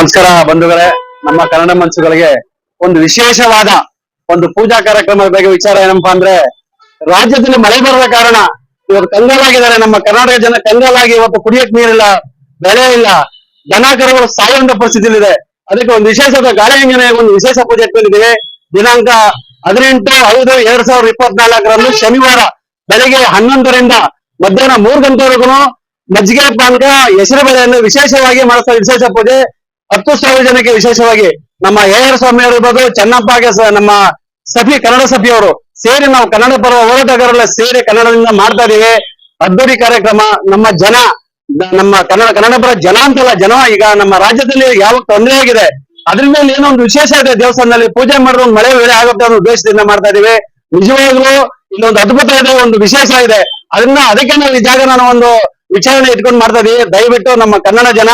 ನಮಸ್ಕಾರ ಬಂಧುಗಳೇ, ನಮ್ಮ ಕನ್ನಡ ಮನಸ್ಸುಗಳಿಗೆ ಒಂದು ವಿಶೇಷವಾದ ಒಂದು ಪೂಜಾ ಕಾರ್ಯಕ್ರಮದ ಬಗ್ಗೆ ವಿಚಾರ ಏನಪ್ಪಾ ಅಂದ್ರೆ, ರಾಜ್ಯದಲ್ಲಿ ಮಳೆ ಬರದ ಕಾರಣ ಇವತ್ತು ಕಂಗಾಲಾಗಿದ್ದಾರೆ. ನಮ್ಮ ಕರ್ನಾಟಕ ಜನ ಕಂಗಾಲಾಗಿ ಇವತ್ತು ಕುಡಿಯಕ್ ನೀರಿಲ್ಲ, ಬೆಳೆ ಇಲ್ಲ, ದನ ಕರುಗಳು ಸಾಯುವಂತ ಪರಿಸ್ಥಿತಿಲಿದೆ ಅದಕ್ಕೆ ಒಂದು ವಿಶೇಷವಾದ ಗಾಳಿ ಆಂಜನೇಯ ಒಂದು ವಿಶೇಷ ಪೂಜೆ ಇಟ್ಕೊಂಡಿದ್ದೀವಿ. ದಿನಾಂಕ ಹದಿನೆಂಟು, ಐದು, ಎರಡ್ ಸಾವಿರದ ಇಪ್ಪತ್ನಾಲ್ಕರಂದು ಶನಿವಾರ ಬೆಳಗ್ಗೆ ಹನ್ನೊಂದರಿಂದ ಮಧ್ಯಾಹ್ನ ಮೂರು ಗಂಟೆವರೆಗೂ ಮಜ್ಜಿಗೆ, ಪಾನಕ ಹೆಸರು ಬೆಳೆಯನ್ನು ವಿಶೇಷವಾಗಿ ಮಾಡಿಸ್ತಾರೆ. ವಿಶೇಷ ಪೂಜೆ. ಹತ್ತು ಸಾವಿರ ಜನಕ್ಕೆ ವಿಶೇಷವಾಗಿ ನಮ್ಮ ಎ ಆರ್ ಸ್ವಾಮಿ ಇರ್ಬೋದು ಚೆನ್ನಪ್ಪಗೆ ನಮ್ಮ ಸಭೆ, ಕನ್ನಡ ಸಭೆಯವರು ಸೇರಿ ನಾವು ಕನ್ನಡ ಪರ ಹೋರಾಟಗಾರರೆಲ್ಲ ಸೇರಿ ಕನ್ನಡದಿಂದ ಮಾಡ್ತಾ ಇದೀವಿ ಅದ್ದೂರಿ ಕಾರ್ಯಕ್ರಮ. ನಮ್ಮ ಜನ, ನಮ್ಮ ಕನ್ನಡ ಕನ್ನಡ ಪರ ಜನ ಅಂತಲ್ಲ, ಜನ ಈಗ ನಮ್ಮ ರಾಜ್ಯದಲ್ಲಿ ಯಾವ ತೊಂದರೆ ಆಗಿದೆ, ಅದ್ರಿಂದ ಏನೋ ಒಂದು ವಿಶೇಷ ಇದೆ ದೇವಸ್ಥಾನದಲ್ಲಿ. ಪೂಜೆ ಮಾಡಿದ್ರೆ ಒಂದು ಮಳೆ ವೇಳೆ ಆಗುತ್ತೆ ಅನ್ನೋ ಉದ್ದೇಶದಿಂದ ಮಾಡ್ತಾ ಇದೀವಿ ನಿಜವಾಗ್ಲೂ ಇಲ್ಲೊಂದು ಅದ್ಭುತ ಇದೆ ಒಂದು ವಿಶೇಷ ಇದೆ. ಅದನ್ನ ಅದಕ್ಕೆ ನಾವು ಈ ಜಾಗ ನಾನು ಒಂದು ವಿಚಾರಣೆ ಇಟ್ಕೊಂಡು ಮಾಡ್ತಾ ಇದೀವಿ. ದಯವಿಟ್ಟು ನಮ್ಮ ಕನ್ನಡ ಜನ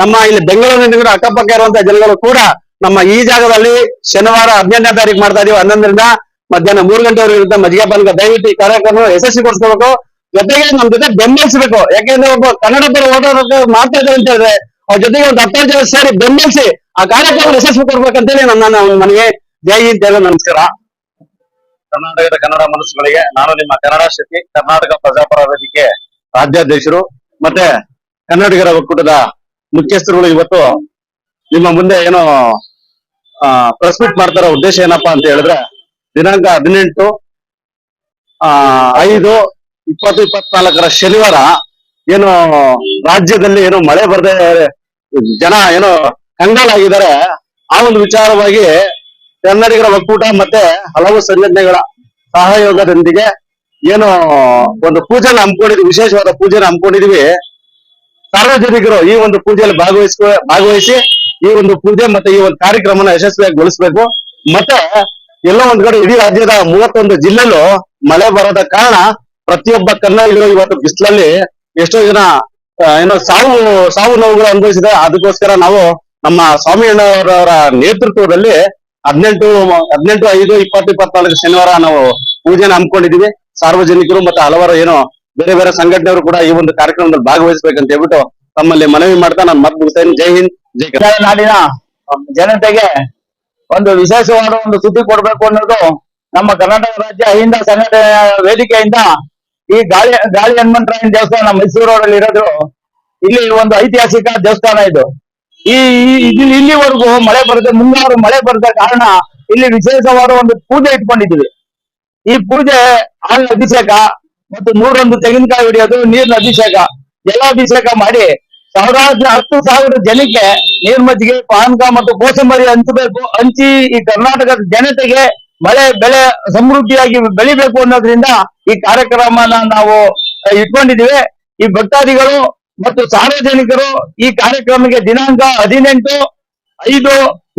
ನಮ್ಮ ಇಲ್ಲಿ ಬೆಂಗಳೂರಿನ ಅಕ್ಕಪಕ್ಕ ಇರುವಂತಹ ಜನಗಳು ಕೂಡ ನಮ್ಮ ಈ ಜಾಗದಲ್ಲಿ ಶನಿವಾರ ಹದಿನೆಂಟನೇ ತಾರೀಕು ಮಾಡ್ತಾ ಇದೀವಿ. ಹನ್ನೊಂದರಿಂದ ಮಧ್ಯಾಹ್ನ ಮೂರು ಗಂಟೆವರೆಗೂ ಇರುತ್ತೆ. ಮಜ್ಜಿಗೆ ಪಾನಕ ದಯವಿಟ್ಟು ಈ ಕಾರ್ಯಕ್ರಮ ಯಶಸ್ವಿಗೊಳಿಸಬೇಕು ಜೊತೆಗೆ ನಮ್ಮ ಜೊತೆ ಬೆಂಬಲಿಸಬೇಕು. ಯಾಕೆಂದ್ರೆ ಒಬ್ಬ ಕನ್ನಡ ಪರ ಓಡಾಡೋಕೆ ಮಾತಾಡ್ತಾರೆ ಅಂತ ಹೇಳಿದ್ರೆ ಅವ್ರ ಜೊತೆಗೆ ಒಂದು ಹತ್ತಾರು ಜನ ಸೇರಿ ಬೆಂಬಲಿಸಿ ಆ ಕಾರ್ಯಕ್ರಮ ಯಶಸ್ವಿ ಕೊಡ್ಬೇಕಂತೇಳಿ ನನ್ನ ಮನೆಗೆ ಜೈ ಹಿಂದ್ ಹೇಳಿ ನಮಸ್ಕಾರ. ಕರ್ನಾಟಕದ ಕನ್ನಡ ಮನಸ್ಸುಗಳಿಗೆ ನಾನು ನಿಮ್ಮ ಕನ್ನಡ ಶಕ್ತಿ, ಕರ್ನಾಟಕ ಪ್ರಜಾಪರ ವೇದಿಕೆ ರಾಜ್ಯಾಧ್ಯಕ್ಷರು ಮತ್ತೆ ಕನ್ನಡಿಗರ ಒಕ್ಕೂಟದ ಮುಖ್ಯಸ್ಥರುಗಳು ಇವತ್ತು ನಿಮ್ಮ ಮುಂದೆ ಏನೋ ಪ್ರೆಸ್ ಮೀಟ್ ಮಾಡ್ತಾರ ಉದ್ದೇಶ ಏನಪ್ಪಾ ಅಂತ ಹೇಳಿದ್ರೆ, ದಿನಾಂಕ ಹದಿನೆಂಟು, ಆ, ಐದು, ಇಪ್ಪತ್ತು, ಇಪ್ಪತ್ನಾಲ್ಕರ ಶನಿವಾರ ಏನು ರಾಜ್ಯದಲ್ಲಿ ಏನು ಮಳೆ ಬರದೆ, ಜನ ಏನೋ ಕಂಗಾಲಾಗಿದ್ದಾರೆ. ಆ ಒಂದು ವಿಚಾರವಾಗಿ ಕನ್ನಡಿಗರ ಒಕ್ಕೂಟ ಮತ್ತೆ ಹಲವು ಸಂಘಟನೆಗಳ ಸಹಯೋಗದೊಂದಿಗೆ ಏನು ಒಂದು ಪೂಜೆನ ಹಮ್ಮಿಕೊಂಡಿದ್ವಿ, ವಿಶೇಷವಾದ ಪೂಜೆನ ಹಮ್ಮಿಕೊಂಡಿದೀವಿ. ಸಾರ್ವಜನಿಕರು ಈ ಒಂದು ಪೂಜೆಯಲ್ಲಿ ಭಾಗವಹಿಸ್ಕೊ ಭಾಗವಹಿಸಿ ಈ ಒಂದು ಪೂಜೆ ಮತ್ತೆ ಈ ಒಂದು ಕಾರ್ಯಕ್ರಮನ ಯಶಸ್ವಿಯಾಗಿ ಗೊಳಿಸ್ಬೇಕು. ಮತ್ತೆ ಎಲ್ಲ ಒಂದ್ ಕಡೆ ಇಡೀ ರಾಜ್ಯದ ಮೂವತ್ತೊಂದು ಜಿಲ್ಲೆಲ್ಲೂ ಮಳೆ ಬರದ ಕಾರಣ ಪ್ರತಿಯೊಬ್ಬ ಕನ್ನಡಿಗರು ಇವತ್ತು ಬಿಸಿಲಲ್ಲಿ ಎಷ್ಟೋ ಜನ ಏನೋ ಸಾವು ಸಾವು ನೋವುಗಳು ಅನುಭವಿಸಿದೆ ಅದಕ್ಕೋಸ್ಕರ ನಾವು ನಮ್ಮ ಸ್ವಾಮಿಯಣ್ಣವರವರ ನೇತೃತ್ವದಲ್ಲಿ ಹದಿನೆಂಟು ಹದಿನೆಂಟು, ಐದು, ಇಪ್ಪತ್ತು, ಇಪ್ಪತ್ನಾಲ್ಕು ಶನಿವಾರ ನಾವು ಪೂಜೆನ ಹಮ್ಮಿಕೊಂಡಿದೀವಿ ಸಾರ್ವಜನಿಕರು ಮತ್ತೆ ಹಲವಾರು ಏನೋ ಬೇರೆ ಬೇರೆ ಸಂಘಟನೆಯವರು ಕೂಡ ಈ ಒಂದು ಕಾರ್ಯಕ್ರಮದಲ್ಲಿ ಭಾಗವಹಿಸಬೇಕಂತ ಹೇಳ್ಬಿಟ್ಟು ತಮ್ಮಲ್ಲಿ ಮನವಿ ಮಾಡ್ತಾ ನಾನು ಮತ್ ಮುಗಿಸ್ತೇನೆ ಜೈ ಹಿಂದ್, ಜೈ. ನಾಡಿನ ಜನತೆಗೆ ಒಂದು ವಿಶೇಷವಾದ ಒಂದು ಸುದ್ದಿ ಕೊಡಬೇಕು ಅನ್ನೋದು ನಮ್ಮ ಕರ್ನಾಟಕ ರಾಜ್ಯ ಅಹಿಂದ ಸಂಘಟನೆ ವೇದಿಕೆಯಿಂದ ಈ ಗಾಳಿ ಗಾಳಿ ಹನುಮಂತರಾಯನ ದೇವಸ್ಥಾನ ಮೈಸೂರಲ್ಲಿ ಇರೋದು. ಇಲ್ಲಿ ಒಂದು ಐತಿಹಾಸಿಕ ದೇವಸ್ಥಾನ ಇದು. ಈ, ಈ- ಇಲ್ಲಿ, ಇಲ್ಲಿವರೆಗೂ ಮಳೆ ಬರದೆ, ಮುಂಗಾರು ಮಳೆ ಬರದ ಕಾರಣ ಇಲ್ಲಿ ವಿಶೇಷವಾದ ಒಂದು ಪೂಜೆ ಇಟ್ಕೊಂಡಿದ್ದೀವಿ. ಈ ಪೂಜೆ ಹಾಲಿನ ಅಭಿಷೇಕ ಮತ್ತು ನೂರೊಂದು ತೆಂಗಿನಕಾಯಿ ಹೊಡೆಯೋದು, ನೀರಿನ ಅಭಿಷೇಕ. ಜಲಾಭಿಷೇಕ ಮಾಡಿ ಸಾವಿರಾರು, ಹತ್ತು ಸಾವಿರ ಜನಕ್ಕೆ ನೀರ್ ಮಜ್ಜಿಗೆ ಪಾನಕ ಮತ್ತು ಕೋಸಂಬರಿ ಹಂಚಬೇಕು. ಹಂಚಿ ಈ ಕರ್ನಾಟಕದ ಜನತೆಗೆ ಮಳೆ, ಬೆಳೆ ಸಮೃದ್ಧಿಯಾಗಿ ಬೆಳಿಬೇಕು ಅನ್ನೋದ್ರಿಂದ ಈ ಕಾರ್ಯಕ್ರಮನ ನಾವು ಇಟ್ಕೊಂಡಿದೀವಿ ಈ ಭಕ್ತಾದಿಗಳು ಮತ್ತು ಸಾರ್ವಜನಿಕರು ಈ ಕಾರ್ಯಕ್ರಮಕ್ಕೆ ದಿನಾಂಕ ಹದಿನೆಂಟು, ಐದು,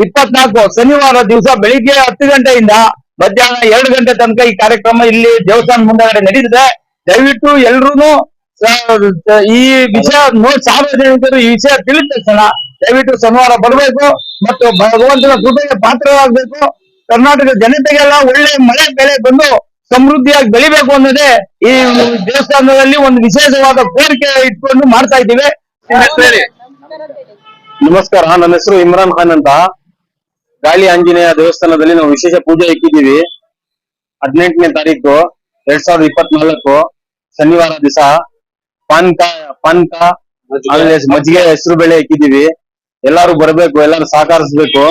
ಇಪ್ಪತ್ನಾಲ್ಕು ಶನಿವಾರ ದಿವಸ ಬೆಳಿಗ್ಗೆ ಹತ್ತು ಗಂಟೆಯಿಂದ ಮಧ್ಯಾಹ್ನ ಎರಡು ಗಂಟೆ ತನಕ ಈ ಕಾರ್ಯಕ್ರಮ ಇಲ್ಲಿ ದೇವಸ್ಥಾನ ಮುಂದಗಡೆ ನಡೀತಿದೆ. ದಯವಿಟ್ಟು ಎಲ್ರು ಈ ವಿಷಯ ಸಾರ್ವಜನಿಕರು ಈ ವಿಷಯ ತಿಳಿದ ತಕ್ಷಣ ದಯವಿಟ್ಟು ಶನಿವಾರ ಬರಬೇಕು ಮತ್ತು ಭಗವಂತನ ಕೃಪೆಗೆ ಪಾತ್ರರಾಗಬೇಕು. ಕರ್ನಾಟಕ ಜನತೆಗೆಲ್ಲ ಒಳ್ಳೆ ಮಳೆ ಬೆಳೆ ಬಂದು ಸಮೃದ್ಧಿಯಾಗಿ ಬೆಳಿಬೇಕು ಅನ್ನೋದೇ ಈ ದೇವಸ್ಥಾನದಲ್ಲಿ ಒಂದು ವಿಶೇಷವಾದ ಕೋರಿಕೆ ಇಟ್ಕೊಂಡು ಮಾಡ್ತಾ ಇದ್ದೀವಿ. ನಮಸ್ಕಾರ, ನನ್ನ ಹೆಸರು ಇಮ್ರಾನ್ ಖಾನ್ ಅಂತ. ಗಾಳಿ ಆಂಜನೇಯ ದೇವಸ್ಥಾನದಲ್ಲಿ ನಾವು ವಿಶೇಷ ಪೂಜೆ ಇಕ್ಕಿದ್ದೀವಿ. ಹದಿನೆಂಟನೇ ತಾರೀಕು. ಎರಡ್ ಸಾವಿರದ ಇಪ್ಪತ್ನಾಲ್ಕು ಶನಿವಾರ ದಿವಸ ಪಾನ್ಕ ಪಾನ್ಕ ಮಜ್ಜಿಗೆ. ಹೆಸರು ಬೇಳೆ ಹಾಕಿದೀವಿ ಎಲ್ಲಾರು ಬರಬೇಕು ಎಲ್ಲಾರು ಸಹಕರಿಸ್ಬೇಕು.